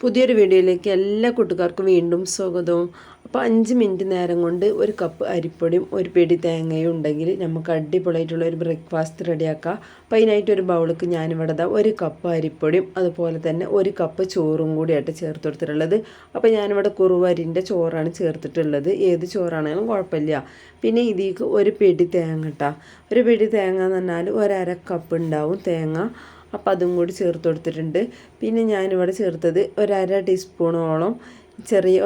പുതിയൊരു വീഡിയോയിലേക്ക് എല്ലാ കൂട്ടുകാർക്കും വീണ്ടും സ്വാഗതവും. അപ്പോൾ അഞ്ച് മിനിറ്റ് നേരം കൊണ്ട് ഒരു കപ്പ് അരിപ്പൊടിയും ഒരു പിടി തേങ്ങയും ഉണ്ടെങ്കിൽ നമുക്ക് അടിപൊളിയായിട്ടുള്ള ഒരു ബ്രേക്ക്ഫാസ്റ്റ് റെഡിയാക്കാം. അപ്പോൾ അതിനായിട്ട് ഒരു ബൗളിക്ക് ഞാനിവിടെ താ ഒരു കപ്പ് അരിപ്പൊടിയും അതുപോലെ തന്നെ ഒരു കപ്പ് ചോറും കൂടിയായിട്ട് ചേർത്ത് കൊടുത്തിട്ടുള്ളത്. അപ്പോൾ ഞാനിവിടെ കുറുവരിന്റെ ചോറാണ് ചേർത്തിട്ടുള്ളത്. ഏത് ചോറാണെങ്കിലും കുഴപ്പമില്ല. പിന്നെ ഇതിക്ക് ഒരു പിടി തേങ്ങ കേട്ടോ ഒരു പിടി തേങ്ങ എന്ന് പറഞ്ഞാൽ ഒരര കപ്പ് ഉണ്ടാവും തേങ്ങ. അപ്പോൾ അതും കൂടി ചേർത്ത് കൊടുത്തിട്ടുണ്ട്. പിന്നെ ഞാനിവിടെ ചേർത്തത് ഒരര ടീസ്പൂണോളം ചെറിയ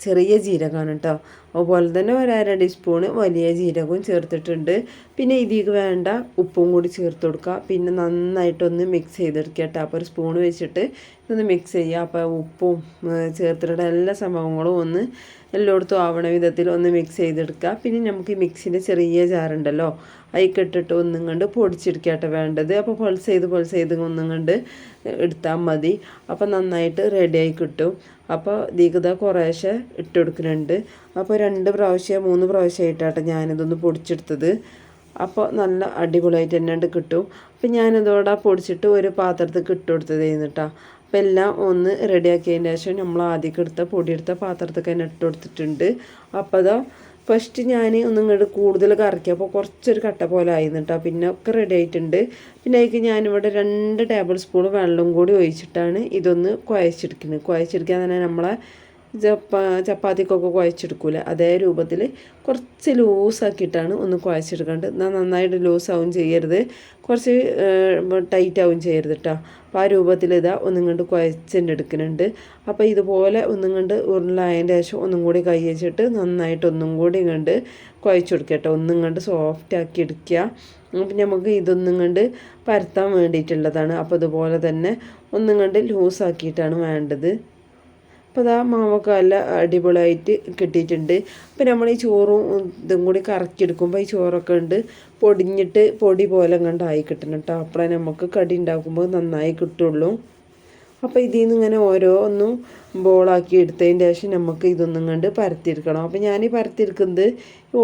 ചെറിയ ജീരകമാണ് കേട്ടോ അതുപോലെ തന്നെ ഒരര ടീസ്പൂണ് വലിയ ജീരകവും ചേർത്തിട്ടുണ്ട്. പിന്നെ ഇതിക്ക് വേണ്ട ഉപ്പും കൂടി ചേർത്ത് കൊടുക്കുക. പിന്നെ നന്നായിട്ടൊന്ന് മിക്സ് ചെയ്തെടുക്കുക കേട്ടോ. അപ്പോൾ ഒരു സ്പൂൺ വെച്ചിട്ട് ഇതൊന്ന് മിക്സ് ചെയ്യുക. അപ്പോൾ ഉപ്പും ചേർത്തിട്ടുള്ള എല്ലാ സംഭവങ്ങളും ഒന്ന് എല്ലായിടത്തും ആവണ വിധത്തിൽ ഒന്ന് മിക്സ് ചെയ്തെടുക്കുക. പിന്നെ നമുക്ക് ഈ മിക്സിന്റെ ചെറിയ ജാറുണ്ടല്ലോ അതിൽ ഇട്ടിട്ട് ഒന്നും കണ്ട് പൊടിച്ചെടുക്കട്ടെ വേണ്ടത്. അപ്പോൾ പൾസ് ചെയ്ത് പൾസ് ചെയ്ത് ഒന്നും കണ്ട് എടുത്താൽ മതി. അപ്പോൾ നന്നായിട്ട് റെഡിയായി കിട്ടും. അപ്പോൾ ദീകത കുറേശ്ശെ ഇട്ട് കൊടുക്കുന്നുണ്ട്. അപ്പോൾ രണ്ട് പ്രാവശ്യം മൂന്ന് പ്രാവശ്യമായിട്ടാട്ടോ ഞാനിതൊന്ന് പൊടിച്ചെടുത്തത്. അപ്പോൾ നല്ല അടിപൊളിയായിട്ട് തന്നെ കിട്ടും. അപ്പോൾ ഞാനിതോടെ പൊടിച്ചിട്ട് ഒരു പാത്രത്തിൽ ഇട്ട് കൊടുത്തത് എന്നിട്ടാ അപ്പോൾ എല്ലാം ഒന്ന് റെഡിയാക്കിയതിന് ശേഷം നമ്മൾ ആദ്യം എടുത്ത പൊടിയെടുത്ത പാത്രത്തിൽ തന്നെ ഇട്ട് കൊടുത്തിട്ടുണ്ട്. അപ്പോൾ അതാ ഫസ്റ്റ് ഞാൻ ഒന്നും ഇങ്ങോട്ട് കൂടുതൽ കറക്കി. അപ്പോൾ കുറച്ചൊരു കട്ട പോലെ ആയിരുന്നിട്ടോ. പിന്നെ ഒക്കെ റെഡി ആയിട്ടുണ്ട്. പിന്നെ അതിലേക്ക് ഞാനിവിടെ രണ്ട് ടേബിൾ സ്പൂൺ വെള്ളം കൂടി ഒഴിച്ചിട്ടാണ് ഇതൊന്ന് കുഴച്ചെടുക്കുന്നത്. കുഴച്ചെടുക്കുക തന്നെ നമ്മളെ ചപ്പാ ചപ്പാത്തിക്കൊക്കെ കുഴച്ചെടുക്കൂല. അതേ രൂപത്തിൽ കുറച്ച് ലൂസാക്കിയിട്ടാണ് ഒന്ന് കുഴച്ചെടുക്കേണ്ടത് എന്നാൽ നന്നായിട്ട് ലൂസാവും ചെയ്യരുത്. കുറച്ച് ടൈറ്റാവും ചെയ്യരുത് കേട്ടോ അപ്പോൾ ആ രൂപത്തിൽ ഇതാ ഒന്നും കണ്ട് കുഴച്ചിട്ട് എടുക്കുന്നുണ്ട് അപ്പോൾ ഇതുപോലെ ഒന്നും കണ്ട് ഉരുളായതിന്റെ ശേഷം ഒന്നും കൂടി കൈ വെച്ചിട്ട് നന്നായിട്ട് ഒന്നും കൂടി കണ്ട് കുഴച്ചെടുക്കുക കേട്ടോ ഒന്നും കണ്ട് സോഫ്റ്റ് ആക്കി എടുക്കുക അപ്പം നമുക്ക് ഇതൊന്നും കണ്ട് പരത്താൻ വേണ്ടിയിട്ടുള്ളതാണ്. അപ്പോൾ ഇതുപോലെ തന്നെ ഒന്നും കണ്ട് ലൂസാക്കിയിട്ടാണ് വേണ്ടത്. അപ്പോൾ അതാ മാവൊക്കെ നല്ല അടിപൊളിയായിട്ട് കിട്ടിയിട്ടുണ്ട്. അപ്പോൾ നമ്മൾ ഈ ചോറും ഇതും കൂടി കറക്കിയെടുക്കുമ്പോൾ ഈ ചോറൊക്കെ ഉണ്ട് പൊടിഞ്ഞിട്ട് പൊടി പോലെ കണ്ടായി കിട്ടണം കേട്ടോ അപ്പോഴേ നമുക്ക് കടി ഉണ്ടാക്കുമ്പോൾ നന്നായി കിട്ടുള്ളൂ. അപ്പോൾ ഇതിൽ നിന്ന് ഇങ്ങനെ ഓരോന്നും ബോളാക്കി എടുത്തതിന് ശേഷം നമുക്ക് ഇതൊന്നും കണ്ട് പരത്തിയെടുക്കണം. അപ്പോൾ ഞാൻ ഈ പരത്തിയെടുക്കുന്നത്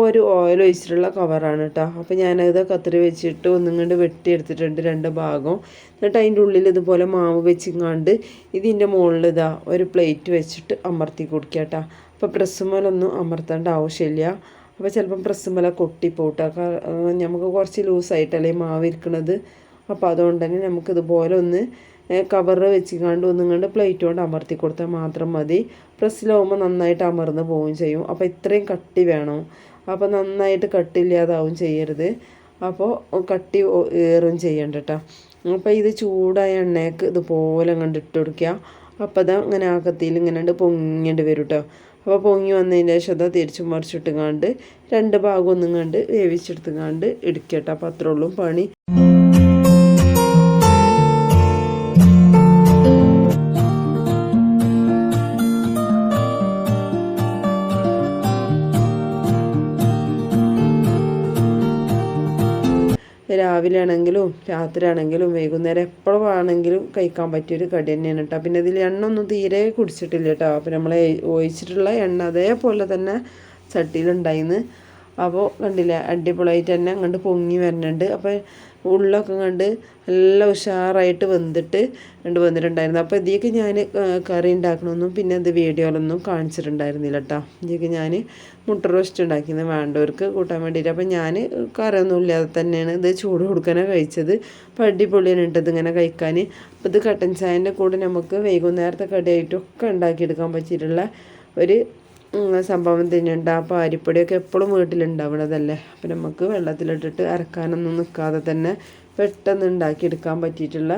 ഒരു ഓയിൽ ഒഴിച്ചിട്ടുള്ള കവറാണ് കേട്ടോ അപ്പോൾ ഞാനത് കത്തിരി വെച്ചിട്ട് ഒന്നും കണ്ട് വെട്ടിയെടുത്തിട്ടുണ്ട് രണ്ട് ഭാഗം. എന്നിട്ട് അതിന്റെ ഉള്ളിൽ ഇതുപോലെ മാവ് വെച്ചിങ്ങാണ്ട് ഇതിന്റെ മുകളിൽ ഇതാ ഒരു പ്ലേറ്റ് വെച്ചിട്ട് അമർത്തി കൊടുക്കുക കേട്ടോ അപ്പോൾ പ്രസ്സുമേലൊന്നും അമർത്തേണ്ട ആവശ്യമില്ല. അപ്പോൾ ചിലപ്പം കൊട്ടി കൊട്ടിപ്പോട്ടെ നമുക്ക് കുറച്ച് ലൂസായിട്ടല്ലേ മാവ് ഇരിക്കുന്നത് അപ്പോൾ അതുകൊണ്ട് തന്നെ നമുക്കിതുപോലെ ഒന്ന് കവറ് വെച്ചിക്കാണ്ട് ഒന്നും കണ്ട് പ്ലേറ്റ് കൊണ്ട് അമർത്തി കൊടുത്താൽ മാത്രം മതി. പ്രസ്സിലാവുമ്പോൾ നന്നായിട്ട് അമർന്ന് പോവുകയും ചെയ്യും. അപ്പോൾ ഇത്രയും കട്ടി വേണം. അപ്പോൾ നന്നായിട്ട് കട്ടില്ലാതാവും ചെയ്യരുത്. അപ്പോൾ കട്ടി ഏറും ചെയ്യണ്ട കേട്ടോ അപ്പോൾ ഇത് ചൂടായ എണ്ണയ്ക്ക് ഇതുപോലെ കണ്ട് ഇട്ട് കൊടുക്കുക അപ്പോൾ ഇങ്ങനെ ആക്കത്തിയിൽ ഇങ്ങനെ പൊങ്ങിയിട്ട് വരും കേട്ടോ അപ്പോൾ പൊങ്ങി വന്നതിന് ശേഷം അതാ തിരിച്ചു മറിച്ചിട്ട് കണ്ട് രണ്ട് ഭാഗം ഒന്നും കണ്ട് വേവിച്ചെടുത്ത് കണ്ട് ഇടിക്കട്ടെ അപ്പോൾ അത്രയുള്ളൂ പണി. രാവിലെ ആണെങ്കിലും രാത്രി ആണെങ്കിലും വൈകുന്നേരം എപ്പോഴും ആണെങ്കിലും കഴിക്കാൻ പറ്റിയൊരു കടി തന്നെയാണ് കേട്ടോ. പിന്നെ ഇതിൽ എണ്ണ ഒന്നും തീരെ കുടിച്ചിട്ടില്ല കേട്ടോ. അപ്പോൾ നമ്മൾ ഒഴിച്ചിട്ടുള്ള എണ്ണ അതേപോലെ തന്നെ ചട്ടിയിലുണ്ടായിന്ന്. അപ്പോൾ കണ്ടില്ലേ? അടിപൊളിയായിട്ട് തന്നെ അങ്ങോട്ട് പൊങ്ങി വരുന്നുണ്ട് അപ്പോൾ ഉള്ളൊക്കെ കണ്ട് നല്ല ഉഷാറായിട്ട് വെന്തിട്ട് കണ്ട് വന്നിട്ടുണ്ടായിരുന്നു. അപ്പോൾ ഇതിലേക്ക് ഞാൻ കറി ഉണ്ടാക്കണമെന്നും പിന്നെ അത് വീഡിയോയിലൊന്നും കാണിച്ചിട്ടുണ്ടായിരുന്നില്ല കേട്ടോ. ഇതിലേക്ക് ഞാൻ മുട്ട റോസ്റ്റ് ഉണ്ടാക്കിയത് വേണ്ടവർക്ക് കൂട്ടാൻ വേണ്ടിയിട്ട്. അപ്പോൾ ഞാൻ കറിയൊന്നും ഇല്ലാതെ തന്നെയാണ് ഇത് ചൂട് കൊടുക്കാനാണ് കഴിച്ചത്. അപ്പോൾ അടിപൊളിയാണ് ഇട്ടത് ഇങ്ങനെ കഴിക്കാൻ. അപ്പോൾ ഇത് കട്ടൻ ചായന്റെ കൂടെ നമുക്ക് വൈകുന്നേരത്തെ കടിയായിട്ടൊക്കെ ഉണ്ടാക്കിയെടുക്കാൻ പറ്റിയിട്ടുള്ള ഒരു സംഭവം തന്നെയുണ്ട് അപ്പോൾ അരിപ്പൊടിയൊക്കെ എപ്പോഴും വീട്ടിലുണ്ടാവണതല്ലേ. അപ്പം നമുക്ക് വെള്ളത്തിലിട്ടിട്ട് അരക്കാനൊന്നും നിൽക്കാതെ തന്നെ പെട്ടെന്ന് ഉണ്ടാക്കിയെടുക്കാൻ പറ്റിയിട്ടുള്ള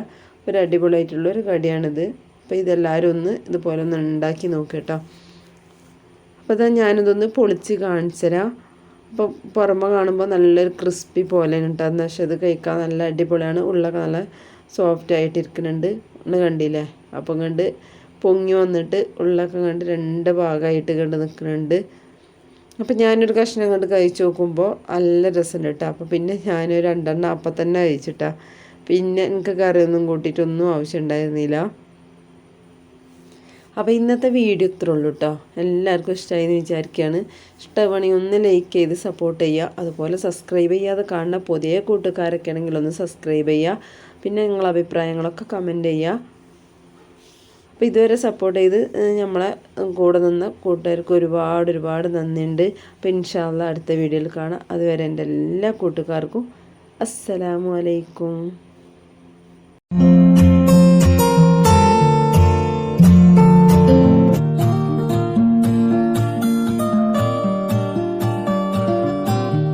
ഒരു അടിപൊളിയായിട്ടുള്ള ഒരു കടിയാണിത്. അപ്പോൾ ഇതെല്ലാവരും ഒന്ന് ഇതുപോലെ ഒന്ന് ഉണ്ടാക്കി നോക്കട്ടോ. അപ്പോൾ ഇതാ ഞാനിതൊന്ന് പൊളിച്ച് കാണിച്ചു തരാം അപ്പോൾ പുറമെ കാണുമ്പോൾ നല്ലൊരു ക്രിസ്പി പോലെ ഉണ്ടാകുന്ന പക്ഷേ അത് കഴിക്കാൻ നല്ല അടിപൊളിയാണ്. ഉള്ളൊക്കെ നല്ല സോഫ്റ്റ് ആയിട്ട് ഇരിക്കുന്നുണ്ട് ഒന്ന് കണ്ടില്ലേ? അപ്പം കണ്ട് പൊങ്ങി വന്നിട്ട് ഉള്ളൊക്കെ കണ്ട് രണ്ട് ഭാഗമായിട്ട് കണ്ട് നിൽക്കുന്നുണ്ട് അപ്പം ഞാനൊരു കഷ്ണം കണ്ട് കഴിച്ച് നോക്കുമ്പോൾ നല്ല രസമുണ്ട് കേട്ടോ അപ്പോൾ പിന്നെ ഞാനൊരു രണ്ടെണ്ണം അപ്പം തന്നെ കഴിച്ചിട്ടാ. പിന്നെ എനിക്ക് കറിയൊന്നും കൂട്ടിയിട്ടൊന്നും ആവശ്യം ഉണ്ടായിരുന്നില്ല അപ്പോൾ ഇന്നത്തെ വീഡിയോ ഇത്രേ ഉള്ളൂ കേട്ടോ എല്ലാവർക്കും ഇഷ്ടമായി എന്ന് വിചാരിക്കുകയാണ് ഇഷ്ടമാണെങ്കിൽ ഒന്ന് ലൈക്ക് ചെയ്ത് സപ്പോർട്ട് ചെയ്യുക അതുപോലെ സബ്സ്ക്രൈബ് ചെയ്യാതെ കാണുന്ന പുതിയ കൂട്ടുകാരൊക്കെ ആണെങ്കിൽ ഒന്ന് സബ്സ്ക്രൈബ് ചെയ്യുക പിന്നെ നിങ്ങളെ അഭിപ്രായങ്ങളൊക്കെ കമന്റ് ചെയ്യുക അപ്പോൾ ഇതുവരെ സപ്പോർട്ട് ചെയ്ത് നമ്മളെ കൂടെ നിന്ന കൂട്ടുകാർക്ക് ഒരുപാട് ഒരുപാട് നന്ദിയുണ്ട്. അപ്പോൾ ഇൻഷാല്ല അടുത്ത വീഡിയോയിൽ കാണാം. അതുവരെ എന്റെ എല്ലാ കൂട്ടുകാർക്കും അസ്സലാമു അലൈക്കും.